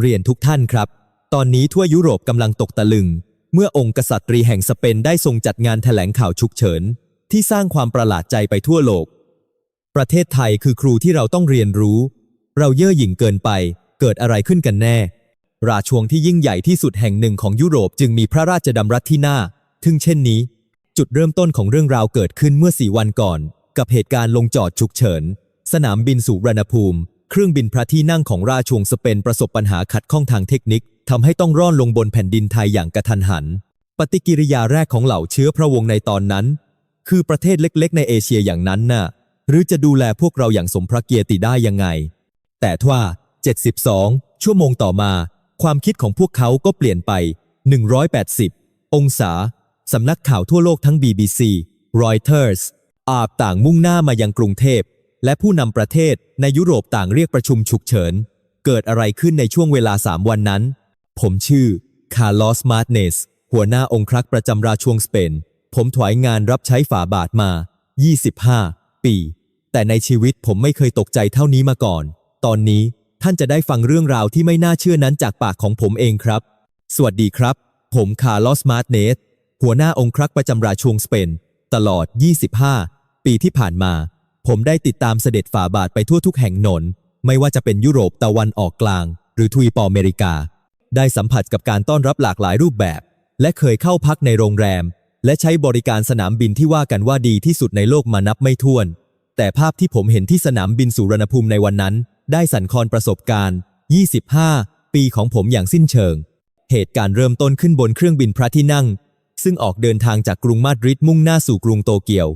เรียนทุกท่านครับ ตอนนี้ทั่วยุโรปกำลังตกตะลึง เมื่อองค์กษัตริย์แห่งสเปนได้ทรงจัดงานแถลงข่าวฉุกเฉิน ที่สร้างความประหลาดใจไปทั่วโลก ประเทศไทยคือครูที่เราต้องเรียนรู้ เราเย่อหยิ่งเกินไป เกิดอะไรขึ้นกันแน่ ราชวงศ์ที่ยิ่งใหญ่ที่สุดแห่งหนึ่งของยุโรปจึงมีพระราชดำรัสที่น่าทึ่งเช่นนี้ จุดเริ่มต้นของเรื่องราวเกิดขึ้นเมื่อสี่วันก่อน กับเหตุการณ์ลงจอดฉุกเฉิน สนามบินสุวรรณภูมิ เครื่องบินพระที่นั่งของราชวงศ์สเปนประสบปัญหาขัดข้องทางเทคนิคทำให้ต้องร่อนลงบนแผ่นดินไทยอย่างกระทันหัน ปฏิกิริยาแรกของเหล่าเชื้อพระวงศ์ในตอนนั้น คือประเทศเล็กๆ ในเอเชียอย่างนั้นน่ะ หรือจะดูแลพวกเราอย่างสมพระเกียรติได้ยังไง แต่ทว่า 72 ชั่วโมงต่อมา ความคิดของพวกเขาก็เปลี่ยนไป 180 องศา สำนักข่าวทั่วโลกทั้ง BBC Reuters อาบต่างมุ่งหน้ามายังกรุงเทพ และผู้นำประเทศในยุโรปต่างเรียกประชุมฉุกเฉิน เกิดอะไรขึ้นในช่วงเวลา3วันนั้น ผมชื่อ คาร์ลอส มาร์เนส หัวหน้าองครักษ์ประจำราชวงศ์สเปน ผมถวายงานรับใช้ฝาบาทมา 25 ปี แต่ในชีวิตผมไม่เคยตกใจเท่านี้มาก่อน ตอนนี้ท่านจะได้ฟังเรื่องราวที่ไม่น่าเชื่อนั้นจากปากของผมเองครับ สวัสดีครับ ผมคาร์ลอส มาร์เนส หัวหน้าองครักษ์ประจำราชวงศ์สเปน ตลอด 25 ปีที่ผ่านมา ผมได้ติดตามเสด็จฝ่าบาทไปทั่วทุกแห่งหนน ไม่ว่าจะเป็นยุโรปตะวันออกกลาง หรือทวีปอเมริกา ได้สัมผัสกับการต้อนรับหลากหลายรูปแบบ และเคยเข้าพักในโรงแรม และใช้บริการสนามบินที่ว่ากันว่าดีที่สุดในโลกมานับไม่ถ้วน แต่ภาพที่ผมเห็นที่สนามบินสุวรรณภูมิในวันนั้น ได้สั่นคลอนประสบการณ์ 25 ปีของผมอย่างสิ้นเชิง เหตุการณ์เริ่มต้นขึ้นบนเครื่องบินพระที่นั่ง ซึ่งออกเดินทางจากกรุงมาดริดมุ่งหน้าสู่กรุงโตเกียว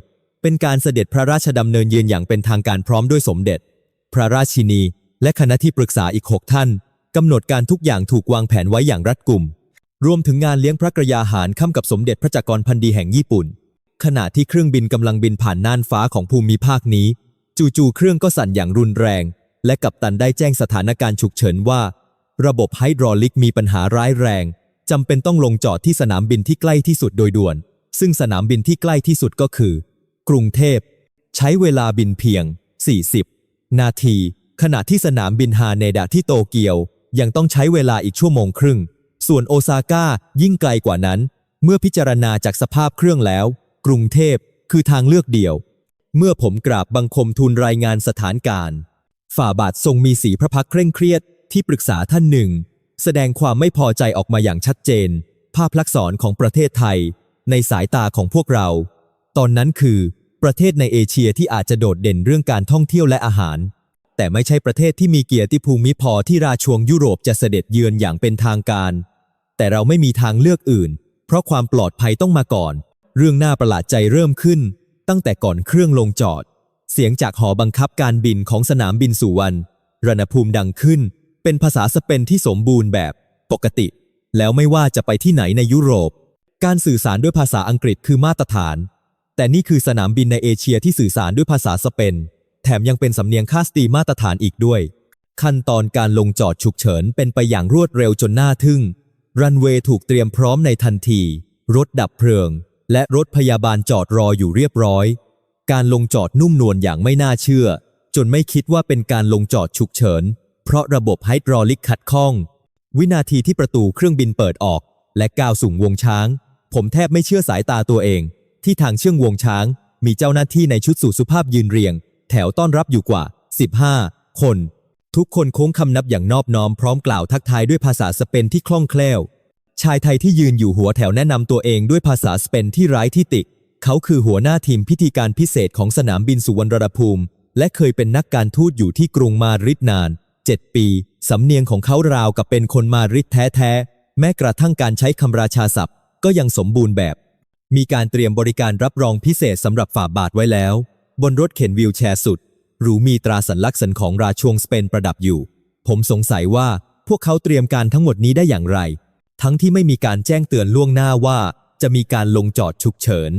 เป็นการเสด็จพระราชดำเนินเยือนอย่างเป็นทางการพร้อมด้วยสมเด็จ พระราชินี และคณะที่ปรึกษาอีก6ท่านกำหนดการทุกอย่างถูกวางแผนไว้อย่างรัดกุม รวมถึงงานเลี้ยงพระกระยาหารค่ำกับสมเด็จพระจักรพันดีแห่งญี่ปุ่น ขณะที่เครื่องบินกำลังบินผ่านน่านฟ้าของภูมิภาคนี้ จู่ๆเครื่องก็สั่นอย่างรุนแรง และกัปตันได้แจ้งสถานการณ์ฉุกเฉินว่า ระบบไฮดรอลิกมีปัญหาร้ายแรงจำเป็นต้องลงจอดที่สนามบินที่ใกล้ที่สุดโดยด่วน ซึ่งสนามบินที่ใกล้ที่สุดก็คือ กรุงเทพ ใช้เวลาบินเพียง 40 นาที ขณะที่สนามบินฮาเนดะที่โตเกียว ยังต้องใช้เวลาอีกชั่วโมงครึ่ง ส่วนโอซาก้ายิ่งไกลกว่านั้น เมื่อพิจารณาจากสภาพเครื่องแล้ว กรุงเทพคือทางเลือกเดียว เมื่อผมกราบบังคมทูลรายงานสถานการณ์ ฝ่าบาททรงมีสีพระพักตร์เคร่งเครียดที่ปรึกษาท่านหนึ่ง แสดงความไม่พอใจออกมาอย่างชัดเจน ภาพลักษณ์ของประเทศไทย ในสายตาของพวกเรา ตอนนั้นคือ ประเทศในเอเชียที่อาจจะโดดเด่นเรื่องการท่องเที่ยวและอาหาร แต่ไม่ใช่ประเทศที่มีเกียรติภูมิพอที่ราชวงยุโรปจะเสด็จเยือนอย่างเป็นทางการ แต่เราไม่มีทางเลือกอื่น เพราะความปลอดภัยต้องมาก่อน เรื่องน่าประหลาดใจเริ่มขึ้น ตั้งแต่ก่อนเครื่องลงจอด เสียงจากหอบังคับการบินของสนามบินสุวรรณรณภูมิดังขึ้น เป็นภาษาสเปนที่สมบูรณ์แบบปกติ แล้วไม่ว่าจะไปที่ไหนในยุโรป การสื่อสารด้วยภาษาอังกฤษคือมาตรฐาน แต่นี่คือสนามบินในเอเชียที่สื่อสารด้วยภาษาสเปน แถมยังเป็นสำเนียงคาสตีมาตรฐานอีกด้วย ขั้นตอนการลงจอดฉุกเฉินเป็นไปอย่างรวดเร็วจนน่าทึ่ง รันเวย์ถูกเตรียมพร้อมในทันที รถดับเพลิง และรถพยาบาลจอดรออยู่เรียบร้อย การลงจอดนุ่มนวลอย่างไม่น่าเชื่อ จนไม่คิดว่าเป็นการลงจอดฉุกเฉิน เพราะระบบไฮดรอลิกขัดข้อง วินาทีที่ประตูเครื่องบินเปิดออก และก้าวสู่วงช้าง ผมแทบไม่เชื่อสายตาตัวเอง ที่ทางเชื่องวงช้าง มีเจ้าหน้าที่ในชุดสู่สุภาพยืนเรียง แถวต้อนรับอยู่กว่า 15 คน ทุกคนโค้งคำนับอย่างนอบน้อมพร้อมกล่าวทักทายด้วยภาษาสเปนที่คล่องแคล่ว ชายไทยที่ยืนอยู่หัวแถวแนะนำตัวเองด้วยภาษาสเปนที่ไร้ที่ติ เขาคือหัวหน้าทีมพิธีการพิเศษของสนามบินสุวรรณภูมิ และเคยเป็นนักการทูตอยู่ที่กรุงมาดริดนาน 7 ปี สำเนียงของเขาราวกับเป็นคนมาดริดแท้ๆแม้กระทั่งการใช้คำราชาศัพท์ ก็ยังสมบูรณ์แบบ มีการเตรียมบริการรับรองพิเศษสำหรับฝ่าบาทไว้แล้ว บนรถเข็นวีลแชร์สุด หรูมีตราสัญลักษณ์ของราชวงศ์สเปนประดับอยู่ ผมสงสัยว่าพวกเขาเตรียมการทั้งหมดนี้ได้อย่างไร ทั้งที่ไม่มีการแจ้งเตือนล่วงหน้าว่า จะมีการลงจอดฉุกเฉิน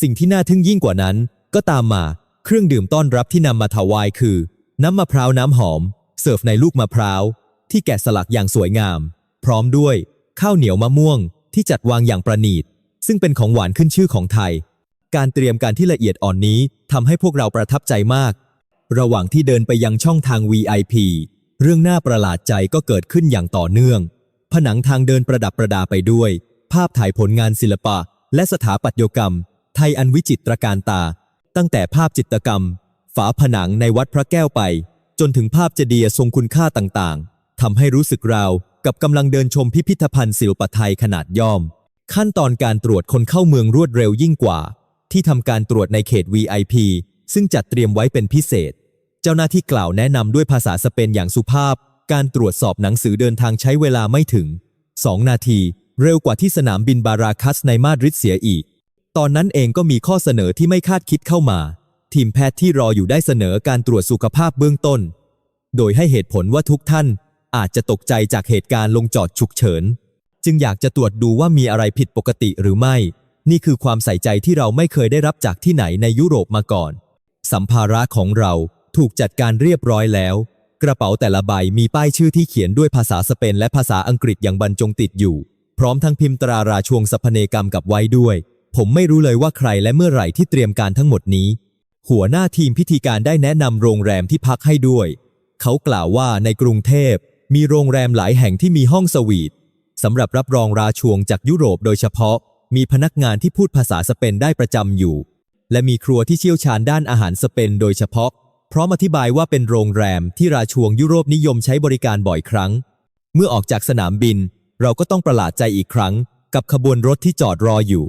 สิ่งที่น่าทึ่งยิ่งกว่านั้น ก็ตามมา เครื่องดื่มต้อนรับที่นำมาถวายคือ น้ำมะพร้าวน้ำหอม เสิร์ฟในลูกมะพร้าว ที่แกะสลักอย่างสวยงาม พร้อมด้วย ข้าวเหนียวมะม่วง ที่จัดวางอย่างประณีต ซึ่งเป็นของหวานขึ้นชื่อของไทย การเตรียมการที่ละเอียดอ่อนนี้ทำให้พวกเราประทับใจมาก ระหว่างที่เดินไปยังช่องทาง VIP เรื่องน่าประหลาดใจก็เกิดขึ้นอย่างต่อเนื่อง ผนังทางเดินประดับประดาไปด้วย ภาพถ่ายผลงานศิลปะ และสถาปัตยกรรม ไทยอันวิจิตรการตา ตั้งแต่ภาพจิตรกรรม ฝาผนังในวัดพระแก้วไป จนถึงภาพเจดีย์ทรงคุณค่าต่างๆทำให้รู้สึกราวกับกำลังเดินชมพิพิธภัณฑ์ศิลปะไทยขนาดย่อม ขั้นตอนการตรวจคนเข้าเมืองรวดเร็วยิ่งกว่า ที่ทำการตรวจในเขต VIP ซึ่งจัดเตรียมไว้เป็นพิเศษ เจ้าหน้าที่กล่าวแนะนำด้วยภาษาสเปนอย่างสุภาพ การตรวจสอบหนังสือเดินทางใช้เวลาไม่ถึง 2 นาที เร็วกว่าที่สนามบินบาราคัสในมาดริดเสียอีก ตอนนั้นเองก็มีข้อเสนอที่ไม่คาดคิดเข้ามา ทีมแพทย์ที่รออยู่ได้เสนอการตรวจสุขภาพเบื้องต้น โดยให้เหตุผลว่าทุกท่านอาจจะตกใจจากเหตุการณ์ลงจอดฉุกเฉิน จึงอยากจะตรวจดูว่ามีอะไรผิดปกติหรือไม่ นี่คือความใส่ใจที่เราไม่เคยได้รับจากที่ไหนในยุโรปมาก่อน สัมภาระของเราถูกจัดการเรียบร้อยแล้ว กระเป๋าแต่ละใบมีป้ายชื่อที่เขียนด้วยภาษาสเปนและภาษาอังกฤษอย่างบรรจงติดอยู่ พร้อมทั้งพิมพ์ตราราชวงศ์สพเนกรรมกับไว้ด้วย ผมไม่รู้เลยว่าใครและเมื่อไหร่ที่เตรียมการทั้งหมดนี้ หัวหน้าทีมพิธีการได้แนะนำโรงแรมที่พักให้ด้วย เขากล่าวว่าในกรุงเทพมีโรงแรมหลายแห่งที่มีห้องสวีท สำหรับรับรองราชวงจากยุโรปโดยเฉพาะ มีพนักงานที่พูดภาษาสเปนได้ประจำอยู่ และมีครัวที่เชี่ยวชาญด้านอาหารสเปนโดยเฉพาะ พร้อมอธิบายว่าเป็นโรงแรมที่ราชวงยุโรปนิยมใช้บริการบ่อยครั้ง เมื่อออกจากสนามบิน เราก็ต้องประหลาดใจอีกครั้ง กับขบวนรถที่จอดรออยู่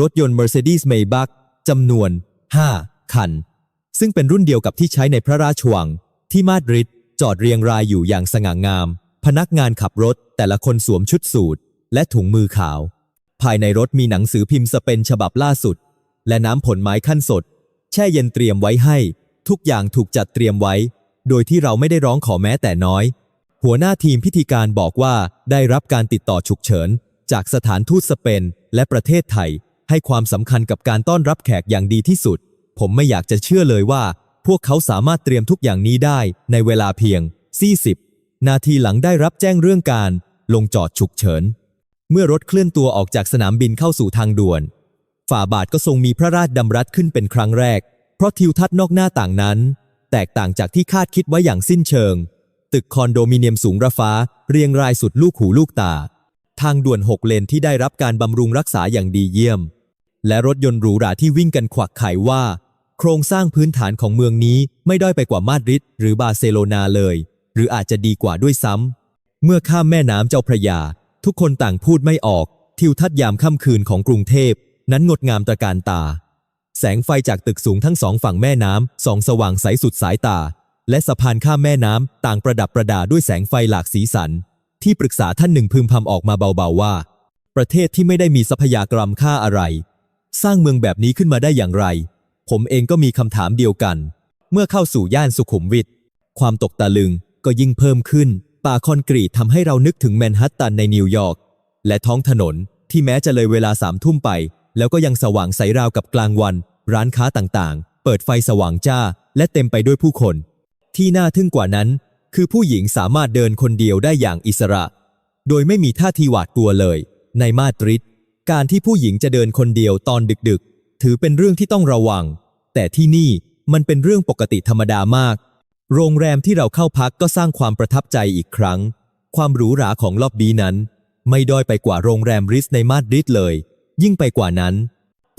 รถยนต์ Mercedes Maybach จำนวน 5 คัน ซึ่งเป็นรุ่นเดียวกับที่ใช้ในพระราชวัง ที่มาดริดจอดเรียงรายอยู่อย่างสง่างาม พนักงานขับรถแต่ละคนสวมชุดสูทและถุงมือขาว ภายในรถมีหนังสือพิมพ์สเปนฉบับล่าสุด และน้ำผลไม้ขั้นสด แช่เย็นเตรียมไว้ให้ ทุกอย่างถูกจัดเตรียมไว้ โดยที่เราไม่ได้ร้องขอแม้แต่น้อย หัวหน้าทีมพิธีการบอกว่าได้รับการติดต่อฉุกเฉิน จากสถานทูตสเปนและประเทศไทย ให้ความสำคัญกับการต้อนรับแขกอย่างดีที่สุด ผมไม่อยากจะเชื่อเลยว่า พวกเขาสามารถเตรียมทุกอย่างนี้ได้ในเวลาเพียง40 นาทีหลังได้รับแจ้งเรื่องการลงจอดฉุกเฉิน เมื่อรถเคลื่อนตัวออกจากสนามบินเข้าสู่ทางด่วน ฝ่าบาทก็ทรงมีพระราชดำรัสขึ้นเป็นครั้งแรก เพราะทิวทัศน์นอกหน้าต่างนั้น แตกต่างจากที่คาดคิดไว้อย่างสิ้นเชิง ตึกคอนโดมิเนียมสูงระฟ้า เรียงรายสุดลูกหูลูกตา ทางด่วนหกเลนที่ได้รับการบำรุงรักษาอย่างดีเยี่ยม และรถยนต์หรูหราที่วิ่งกันขวักไขว่า โครงสร้างพื้นฐานของเมืองนี้ไม่ด้อยไปกว่ามาดริดหรือบาร์เซโลนาเลย รืออาจจะดีกว่าด้วยซ้ำ เมื่อข้ามแม่น้ำเจ้าพระยา ทุกคนต่างพูดไม่ออก ทิวทัศน์ยามค่ำคืนของกรุงเทพ นั้นงดงามตระการตา แสงไฟจากตึกสูงทั้งสองฝั่งแม่น้ำส่องสว่างใสสุดสายตา และสะพานข้ามแม่น้ำต่างประดับประดาด้วยแสงไฟหลากสีสัน ที่ปรึกษาท่านหนึ่งพึมพำออกมาเบาๆว่า ประเทศที่ไม่ได้มีทรัพยากรค่าอะไร สร้างเมืองแบบนี้ขึ้นมาได้อย่างไร ผมเองก็มีคำถามเดียวกัน เมื่อเข้าสู่ย่านสุขุมวิทความตกตะลึง ก็ยิ่งเพิ่มขึ้น ป่าคอนกรีตทำให้เรานึกถึงแมนฮัตตันในนิวยอร์กและท้องถนนที่แม้จะเลยเวลาสามทุ่มไป แล้วก็ยังสว่างใสราวกับกลางวัน ร้านค้าต่างๆ เปิดไฟสว่างจ้า และเต็มไปด้วยผู้คน ที่น่าทึ่งกว่านั้น คือผู้หญิงสามารถเดินคนเดียวได้อย่างอิสระ โดยไม่มีท่าทีหวาดกลัวเลย ในมาดริดการที่ผู้หญิงจะเดินคนเดียวตอนดึกๆ ถือเป็นเรื่องที่ต้องระวัง แต่ที่นี่มันเป็นเรื่องปกติธรรมดามาก โรงแรมที่เราเข้าพักก็สร้างความประทับใจอีกครั้ง ความหรูหราของล็อบบี้นั้น ไม่ด้อยไปกว่าโรงแรมริสในมาดริดเลย ยิ่งไปกว่านั้น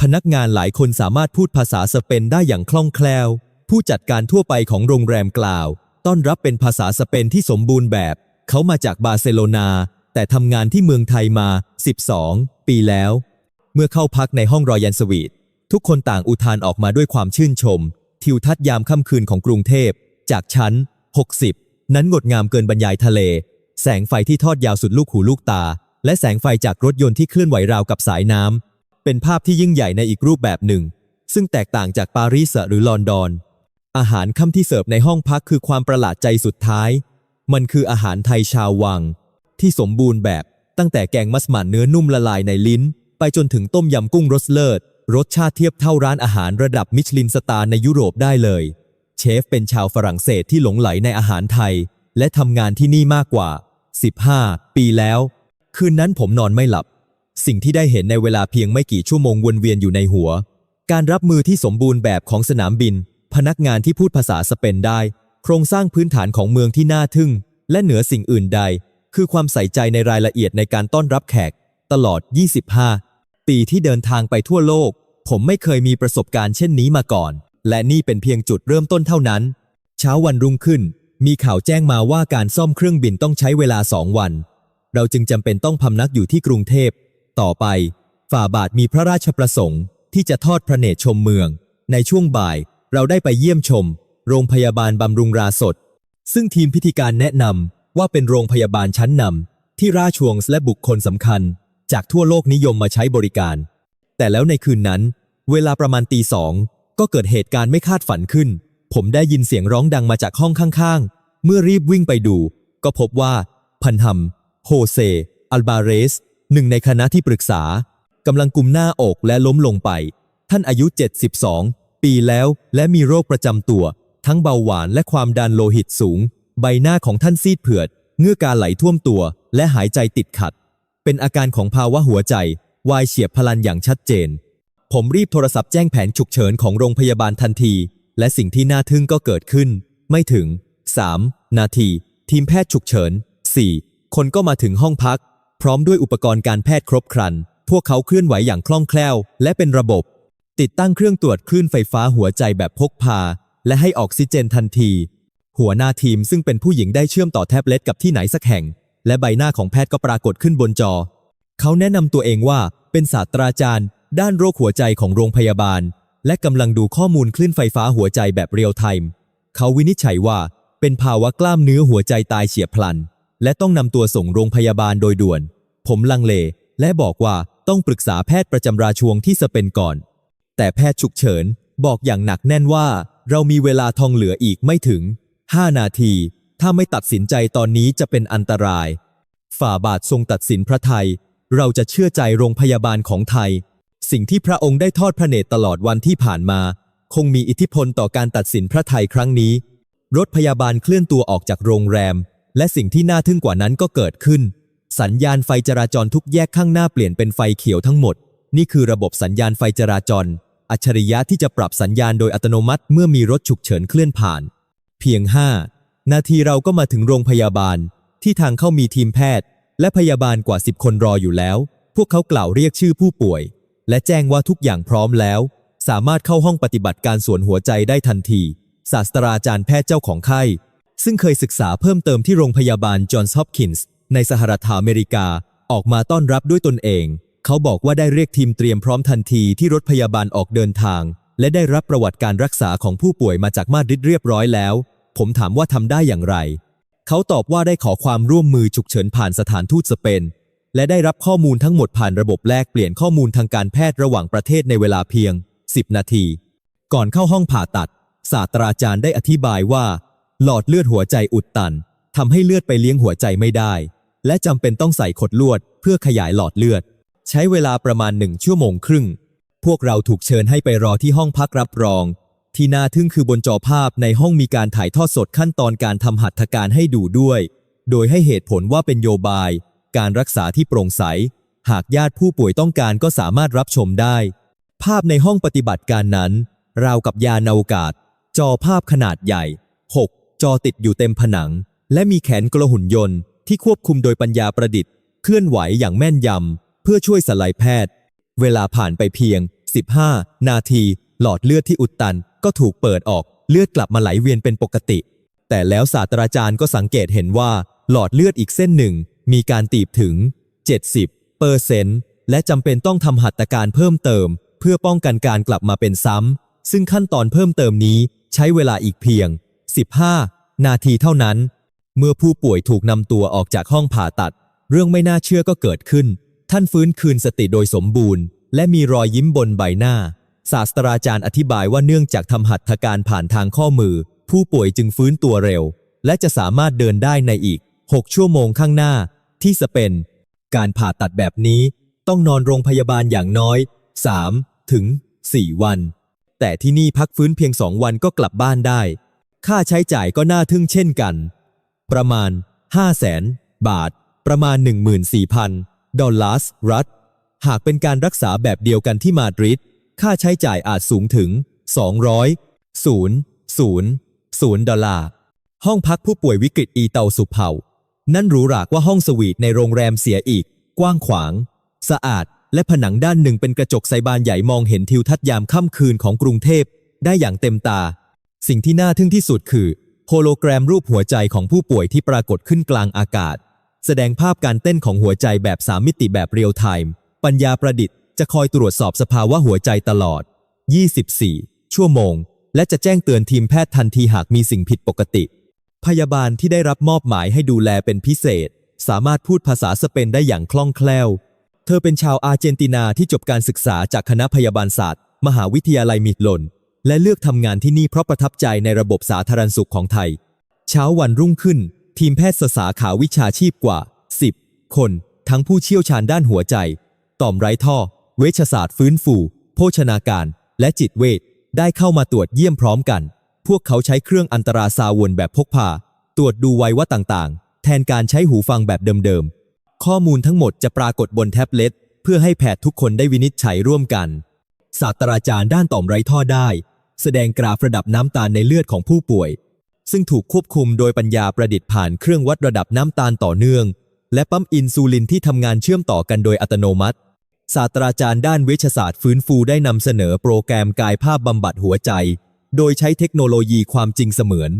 พนักงานหลายคนสามารถพูดภาษาสเปนได้อย่างคล่องแคล่ว ผู้จัดการทั่วไปของโรงแรมกล่าว ต้อนรับเป็นภาษาสเปนที่สมบูรณ์แบบ เขามาจากบาร์เซโลนาแต่ทำงานที่เมืองไทยมา 12 ปีแล้ว เมื่อเข้าพักในห้องรอยันสวีททุกคนต่างอุทานออกมาด้วยความชื่นชม ทิวทัศน์ยามค่ำคืนของกรุงเทพ จากชั้น 60 นั้นงดงามเกินบรรยายทะเล แสงไฟที่ทอดยาวสุดลูกหูลูกตา และแสงไฟจากรถยนต์ที่เคลื่อนไหวราวกับสายน้ำ เป็นภาพที่ยิ่งใหญ่ในอีกรูปแบบหนึ่ง ซึ่งแตกต่างจากปารีสหรือลอนดอน อาหารค่ำที่เสิร์ฟในห้องพักคือความประหลาดใจสุดท้าย มันคืออาหารไทยชาววัง ที่สมบูรณ์แบบตั้งแต่แกงมัสมั่นเนื้อนุ่มละลายในลิ้น ไปจนถึงต้มยำกุ้งรสเลิศรสชาติเทียบเท่าร้านอาหารระดับมิชลินสตาร์ในยุโรปได้เลย เชฟเป็นชาวฝรั่งเศสที่หลงไหลในอาหารไทย และทำงานที่นี่มากกว่า 15 ปีแล้ว คืนนั้นผมนอนไม่หลับ สิ่งที่ได้เห็นในเวลาเพียงไม่กี่ชั่วโมงวนเวียนอยู่ในหัว การรับมือที่สมบูรณ์แบบของสนามบิน พนักงานที่พูดภาษาสเปนได้ โครงสร้างพื้นฐานของเมืองที่น่าทึ่ง และเหนือสิ่งอื่นใด คือความใส่ใจในรายละเอียดในการต้อนรับแขก ตลอด 25 ปีที่เดินทางไปทั่วโลก ผมไม่เคยมีประสบการณ์เช่นนี้มาก่อน และนี่เป็นเพียงจุดเริ่มต้นเท่านั้น เช้าวันรุ่งขึ้น มีข่าวแจ้งมาว่าการซ่อมเครื่องบินต้องใช้เวลาสองวัน เราจึงจำเป็นต้องพำนักอยู่ที่กรุงเทพ ต่อไป ฝ่าบาทมีพระราชประสงค์ ที่จะทอดพระเนตรชมเมือง ในช่วงบ่าย เราได้ไปเยี่ยมชม โรงพยาบาลบำรุงราษฎร์ซึ่งทีมพิธีการแนะนำว่าเป็นโรงพยาบาลชั้นนำที่ราชวงศ์และบุคคลสำคัญ จากทั่วโลกนิยมมาใช้บริการ แต่แล้วในคืนนั้น เวลาประมาณตีสอง ก็เกิดเหตุการณ์ไม่คาดฝันขึ้น ผมได้ยินเสียงร้องดังมาจากห้องข้างๆ เมื่อรีบวิ่งไปดู ก็พบว่าพันธมโฮเซ อัลบาเรส หนึ่งในคณะที่ปรึกษากำลังกุมหน้าอกและล้มลงไป ท่านอายุ 72 ปีแล้วและมีโรคประจำตัว ทั้งเบาหวานและความดันโลหิตสูง ใบหน้าของท่านซีดเผือดเงื่อการไหลท่วมตัว และหายใจติดขัด เป็นอาการของภาวะหัวใจ วายเฉียบพลันอย่างชัดเจน ผมรีบโทรศัพท์แจ้งแผนฉุกเฉินของโรงพยาบาลทันที และสิ่งที่น่าทึ่งก็เกิดขึ้น ไม่ถึง 3 นาที ทีมแพทย์ฉุกเฉิน 4 คนก็มาถึงห้องพัก พร้อมด้วยอุปกรณ์การแพทย์ครบครัน พวกเขาเคลื่อนไหวอย่างคล่องแคล่ว และเป็นระบบ ติดตั้งเครื่องตรวจคลื่นไฟฟ้าหัวใจแบบพกพา และให้ออกซิเจนทันที หัวหน้าทีมซึ่งเป็นผู้หญิงได้เชื่อมต่อแท็บเล็ตกับที่ไหนสักแห่ง และใบหน้าของแพทย์ก็ปรากฏขึ้นบนจอ เขาแนะนำตัวเองว่าเป็นศาสตราจารย์ ด้านโรคหัวใจของโรงพยาบาล และกำลังดูข้อมูลคลื่นไฟฟ้าหัวใจแบบเรียลไทม์เขาวินิจฉัยว่าเป็นภาวะกล้ามเนื้อหัวใจตายเฉียบพลัน และต้องนำตัวส่งโรงพยาบาลโดยด่วน ผมลังเล และบอกว่าต้องปรึกษาแพทย์ประจำราชวงที่สเปนก่อน แต่แพทย์ฉุกเฉินบอกอย่างหนักแน่นว่า เรามีเวลาทองเหลืออีกไม่ถึง 5 นาที ถ้าไม่ตัดสินใจตอนนี้จะเป็นอันตราย ฝ่าบาททรงตัดสินพระไทย เราจะเชื่อใจโรงพยาบาลของไทย สิ่งที่พระองค์ได้ทอดพระเนตรตลอดวันที่ผ่านมา คงมีอิทธิพลต่อการตัดสินพระไทยครั้งนี้ รถพยาบาลเคลื่อนตัวออกจากโรงแรม และสิ่งที่น่าทึ่งกว่านั้นก็เกิดขึ้น สัญญาณไฟจราจรทุกแยกข้างหน้าเปลี่ยนเป็นไฟเขียวทั้งหมด นี่คือระบบสัญญาณไฟจราจร อัจฉริยะที่จะปรับสัญญาณโดยอัตโนมัติเมื่อมีรถฉุกเฉินเคลื่อนผ่าน เพียง 5 นาทีเราก็มาถึงโรงพยาบาล ที่ทางเข้ามีทีมแพทย์ และพยาบาลกว่า 10 คนรออยู่แล้ว พวกเขากล่าวเรียกชื่อผู้ป่วย และแจ้งว่าทุกอย่างพร้อมแล้ว สามารถเข้าห้องปฏิบัติการสวนหัวใจได้ทันที ศาสตราจารย์แพทย์เจ้าของไข้ ซึ่งเคยศึกษาเพิ่มเติมที่โรงพยาบาลจอห์นส์ฮอปกินส์ในสหรัฐอเมริกา ออกมาต้อนรับด้วยตนเอง เขาบอกว่าได้เรียกทีมเตรียมพร้อมทันทีที่รถพยาบาลออกเดินทาง และได้รับประวัติการรักษาของผู้ป่วยมาจากมาดริดเรียบร้อยแล้ว ผมถามว่าทำได้อย่างไร เขาตอบว่าได้ขอความร่วมมือฉุกเฉินผ่านสถานทูตสเปน และได้รับข้อมูลทั้งหมดผ่านระบบแลกเปลี่ยนข้อมูลทางการแพทย์ระหว่างประเทศในเวลาเพียง 10 นาที ก่อนเข้าห้องผ่าตัด ศาสตราจารย์ได้อธิบายว่า หลอดเลือดหัวใจอุดตันทำให้เลือดไปเลี้ยงหัวใจไม่ได้ และจำเป็นต้องใส่ขดลวด เพื่อขยายหลอดเลือด ใช้เวลาประมาณหนึ่งชั่วโมงครึ่ง พวกเราถูกเชิญให้ไปรอที่ห้องพักรับรอง ที่น่าทึ่งคือบนจอภาพในห้องมีการถ่ายทอดสดขั้นตอนการทำหัตถการให้ดูด้วย โดยให้เหตุผลว่าเป็นโยบาย การรักษาที่โปร่งใส หากญาติผู้ป่วยต้องการก็สามารถรับชมได้ ภาพในห้องปฏิบัติการนั้น ราวกับยานอวกาศ จอภาพขนาดใหญ่ 6 จอติดอยู่เต็มผนัง และมีแขนกลหุ่นยนต์ที่ควบคุมโดยปัญญาประดิษฐ์ เคลื่อนไหวอย่างแม่นยำ เพื่อช่วยสลายแพทย์ เวลาผ่านไปเพียง 15 นาที หลอดเลือดที่อุดตันก็ถูกเปิดออกเลือดกลับมาไหลเวียนเป็นปกติ แต่แล้วศาสตราจารย์ก็สังเกตเห็นว่า หลอดเลือดอีกเส้นหนึ่ง มีการตีบถึง 70เปอร์เซนต์และจำเป็นต้องทำหัตถการเพิ่มเติม เพื่อป้องกันการกลับมาเป็นซ้ำ ซึ่งขั้นตอนเพิ่มเติมนี้ใช้เวลาอีกเพียง 15 นาทีเท่านั้น เมื่อผู้ป่วยถูกนำตัวออกจากห้องผ่าตัด เรื่องไม่น่าเชื่อก็เกิดขึ้น ท่านฟื้นคืนสติโดยสมบูรณ์ และมีรอยยิ้มบนใบหน้า ศาสตราจารย์อธิบายว่าเนื่องจากทำหัตถการผ่านทางข้อมือ ผู้ป่วยจึงฟื้นตัวเร็ว และจะสามารถเดินได้ในอีก 6 ชั่วโมงข้างหน้า ที่สเปน การผ่าตัดแบบนี้ต้องนอนโรงพยาบาลอย่างน้อย 3 ถึง 4 วัน แต่ที่นี่พักฟื้นเพียง 2 วันก็กลับบ้านได้ ค่าใช้จ่ายก็น่าทึ่งเช่นกัน ประมาณ 5 0 0แสนบาท ประมาณ 14,000 ดอลลาร์สรัฐ หากเป็นการรักษาแบบเดียวกันที่มาดริด ค่าใช้จ่ายอาจสูงถึง 200 0 0 0 ดอลลาร์ ห้องพักผู้ป่วยวิกฤตอีเตาสุเผา นั่นหรูหรากว่าห้องสวีทในโรงแรมเสียอีก กว้างขวาง สะอาด และผนังด้านหนึ่งเป็นกระจกใสบานใหญ่มองเห็นทิวทัศน์ยามค่ำคืนของกรุงเทพ ได้อย่างเต็มตา สิ่งที่น่าทึ่งที่สุดคือ โฮโลแกรมรูปหัวใจของผู้ป่วยที่ปรากฏขึ้นกลางอากาศ แสดงภาพการเต้นของหัวใจแบบสามมิติแบบเรียลไทม์ปัญญาประดิษฐ์จะคอยตรวจสอบสภาวะหัวใจตลอด 24 ชั่วโมง และจะแจ้งเตือนทีมแพทย์ทันทีหากมีสิ่งผิดปกติ พยาบาลที่ได้รับมอบหมายให้ดูแลเป็นพิเศษ สามารถพูดภาษาสเปนได้อย่างคล่องแคล่ว เธอเป็นชาวอาร์เจนตินาที่จบการศึกษาจากคณะพยาบาลศาสตร์ มหาวิทยาลัยมิดลน และเลือกทำงานที่นี่เพราะประทับใจในระบบสาธารณสุขของไทย เช้าวันรุ่งขึ้น ทีมแพทย์สาขาวิชาชีพกว่า 10 คน ทั้งผู้เชี่ยวชาญด้านหัวใจ ต่อมไร้ท่อ เวชศาสตร์ฟื้นฟู โภชนาการ และจิตเวชได้เข้ามาตรวจเยี่ยมพร้อมกัน พวกเขาใช้เครื่องอันตราซาวน์แบบพกพา ตรวจดูไวว่าต่างๆ แทนการใช้หูฟังแบบเดิมๆ ข้อมูลทั้งหมดจะปรากฏบนแท็บเล็ต เพื่อให้แพทย์ทุกคนได้วินิจฉัยร่วมกัน ศาสตราจารย์ด้านต่อมไร้ท่อได้ แสดงกราฟระดับน้ำตาลในเลือดของผู้ป่วย ซึ่งถูกควบคุมโดยปัญญาประดิษฐ์ผ่านเครื่องวัดระดับน้ำตาลต่อเนื่อง และปั๊มอินซูลินที่ทำงานเชื่อมต่อกันโดยอัตโนมัติศาสตราจารย์ด้านเวชศาสตร์ฟื้นฟูได้นำเสนอโปรแกรมกายภาพบำบัดหัวใจ โดยใช้เทคโนโลยีความจริงเสมือน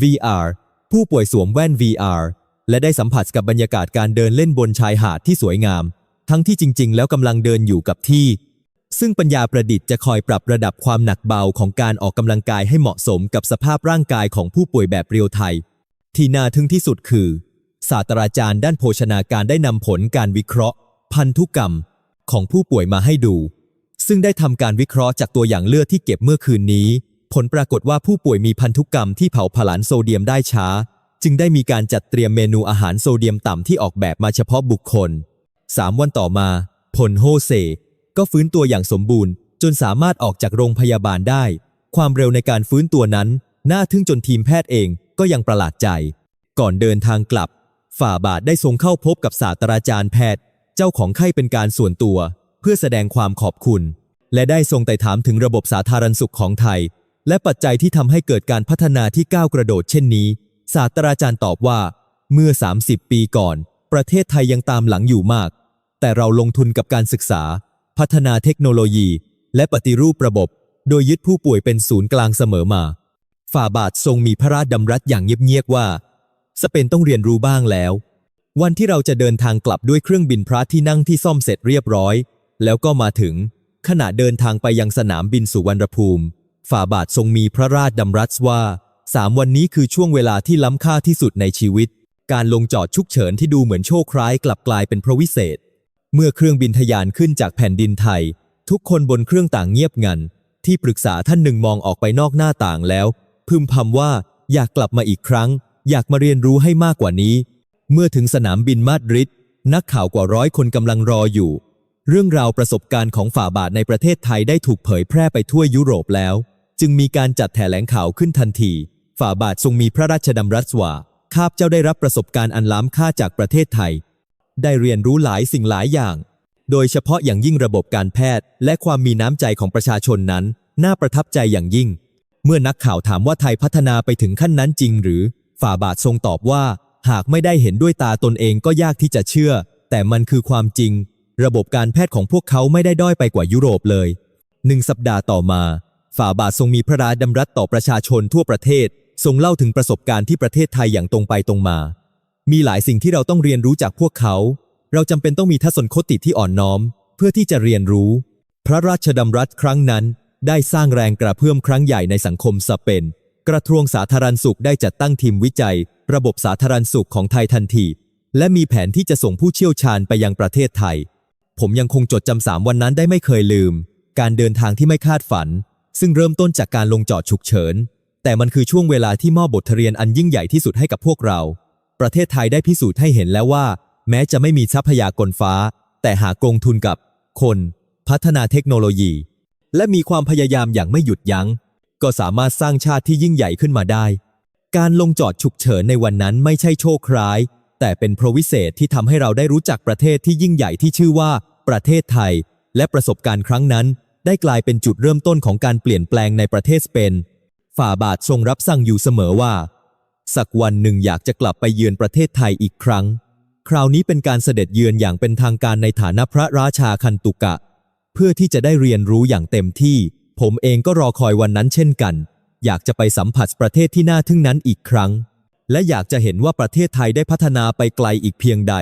VR ผู้ป่วยสวมแว่น VR และได้สัมผัสกับบรรยากาศการเดินเล่นบนชายหาดที่สวยงาม ทั้งที่จริง ๆ แล้วกำลังเดินอยู่กับที่ ซึ่งปัญญาประดิษฐ์จะคอยปรับระดับความหนักเบาของการออกกำลังกายให้เหมาะสมกับสภาพร่างกายของผู้ป่วยแบบเรียลไทม์ที่น่าทึ่งที่สุดคือ ศาสตราจารย์ด้านโภชนาการได้นำผลการวิเคราะห์ พันธุกรรม ของผู้ป่วยมาให้ดู ซึ่งได้ทำการวิเคราะห์จากตัวอย่างเลือดที่เก็บเมื่อคืนนี้ ผลปรากฏว่าผู้ป่วยมีพันธุกรรมที่เผาผลาญโซเดียมได้ช้า จึงได้มีการจัดเตรียมเมนูอาหารโซเดียมต่ำที่ออกแบบมาเฉพาะบุคคล 3 วันต่อมาผลโฮเซ ก็ฟื้นตัวอย่างสมบูรณ์ จนสามารถออกจากโรงพยาบาลได้ ความเร็วในการฟื้นตัวนั้น น่าทึ่งจนทีมแพทย์เองก็ยังประหลาดใจ ก่อนเดินทางกลับ ฝ่าบาทได้ทรงเข้าพบกับศาสตราจารย์แพทย์ เจ้าของไข้เป็นการส่วนตัว เพื่อแสดงความขอบคุณ และได้ทรงไต่ถามถึงระบบสาธารณสุขของไทย และปัจจัยที่ทำให้เกิดการพัฒนาที่ก้าวกระโดดเช่นนี้ ศาสตราจารย์ตอบว่า เมื่อ 30 ปีก่อน ประเทศไทยยังตามหลังอยู่มาก แต่เราลงทุนกับการศึกษา พัฒนาเทคโนโลยี และปฏิรูประบบ โดยยึดผู้ป่วยเป็นศูนย์กลางเสมอมา ฝ่าบาททรงมีพระราชดำรัสอย่างเงียบๆว่า สเปนต้องเรียนรู้บ้างแล้ว วันที่เราจะเดินทางกลับด้วยเครื่องบินพระที่นั่งที่ซ่อมเสร็จเรียบร้อย แล้วก็มาถึง ขณะเดินทางไปยังสนามบินสุวรรณภูมิ ฝ่าบาททรงมีพระราชดำรัสว่าสามวันนี้คือช่วงเวลาที่ล้ำค่าที่สุดในชีวิต การลงจอดฉุกเฉินที่ดูเหมือนโชคร้ายกลับกลายเป็นพระวิเศษ เมื่อเครื่องบินทะยานขึ้นจากแผ่นดินไทย ทุกคนบนเครื่องต่างเงียบงัน ที่ปรึกษาท่านหนึ่งมองออกไปนอกหน้าต่างแล้ว พึมพำว่าอยากกลับมาอีกครั้ง อยากมาเรียนรู้ให้มากกว่านี้ เมื่อถึงสนามบินมาดริดนักข่าวกว่าร้อยคนกำลังรออยู่ เรื่องราวประสบการณ์ของฝ่าบาทในประเทศไทยได้ถูกเผยแพร่ไปทั่วยุโรปแล้ว จึงมีการจัดแถลงข่าวขึ้นทันที ฝ่าบาททรงมีพระราชดำรัสว่า ข้าพเจ้าได้รับประสบการณ์อันล้ำค่าจากประเทศไทย ได้เรียนรู้หลายสิ่งหลายอย่าง โดยเฉพาะอย่างยิ่งระบบการแพทย์ และความมีน้ำใจของประชาชนนั้น น่าประทับใจอย่างยิ่ง เมื่อนักข่าวถามว่าไทยพัฒนาไปถึงขั้นนั้นจริง หรือ ฝ่าบาททรงตอบว่า หากไม่ได้เห็นด้วยตาตนเองก็ยากที่จะเชื่อ แต่มันคือความจริง ระบบการแพทย์ของพวกเขาไม่ได้ด้อยไปกว่ายุโรปเลยหนึ่งสัปดาห์ต่อมา ฝ่าบาททรงมีพระราชดำรัสต่อประชาชนทั่วประเทศ ทรงเล่าถึงประสบการณ์ที่ประเทศไทยอย่างตรงไปตรงมา มีหลายสิ่งที่เราต้องเรียนรู้จากพวกเขา เราจำเป็นต้องมีทัศนคติที่อ่อนน้อม เพื่อที่จะเรียนรู้ พระราชดำรัสครั้งนั้น ได้สร้างแรงกระเพื่อมครั้งใหญ่ในสังคมสเปน กระทรวงสาธารณสุขได้จัดตั้งทีมวิจัย ระบบสาธารณสุขของไทยทันที และมีแผนที่จะส่งผู้เชี่ยวชาญไปยังประเทศไทย ผมยังคงจดจำสามวันนั้นได้ไม่เคยลืม การเดินทางที่ไม่คาดฝัน ซึ่งเริ่มต้นจากการลงจอดฉุกเฉิน แต่มันคือช่วงเวลาที่มอบบทเรียนอันยิ่งใหญ่ที่สุดให้กับพวกเรา ประเทศไทยได้พิสูจน์ให้เห็นแล้วว่า แม้จะไม่มีทรัพยากรฟ้า แต่หากลงทุนกับ คน พัฒนาเทคโนโลยี และมีความพยายามอย่างไม่หยุดยัง้ง ก็สามารถสร้างชาติที่ยิ่งใหญ่ขึ้นมาได้ การลงจอดฉุกเฉินในวันนั้นไม่ใช่โชคร้าย แต่เป็นเพราะวิเศษที่ทำให้เราได้รู้จักประเทศที่ยิ่งใหญ่ที่ชื่อว่า ประเทศไทย และประสบการณ์ครั้งนั้น ได้กลายเป็นจุดเริ่มต้นของการเปลี่ยนแปลงในประเทศสเปน ฝ่าบาททรงรับสั่งอยู่เสมอว่า สักวันหนึ่งอยากจะกลับไปเยือนประเทศไทยอีกครั้ง คราวนี้เป็นการเสด็จเยือนอย่างเป็นทางการในฐานะพระราชาคันตุกะ เพื่อที่จะได้เรียนรู้อย่างเต็มที่ ผมเองก็รอคอยวันนั้นเช่นกัน อยากจะไปสัมผัสประเทศที่น่าทึ่งนั้นอีกครั้ง และอยากจะเห็นว่าประเทศไทยได้พัฒนาไปไกลอีกเพียงใด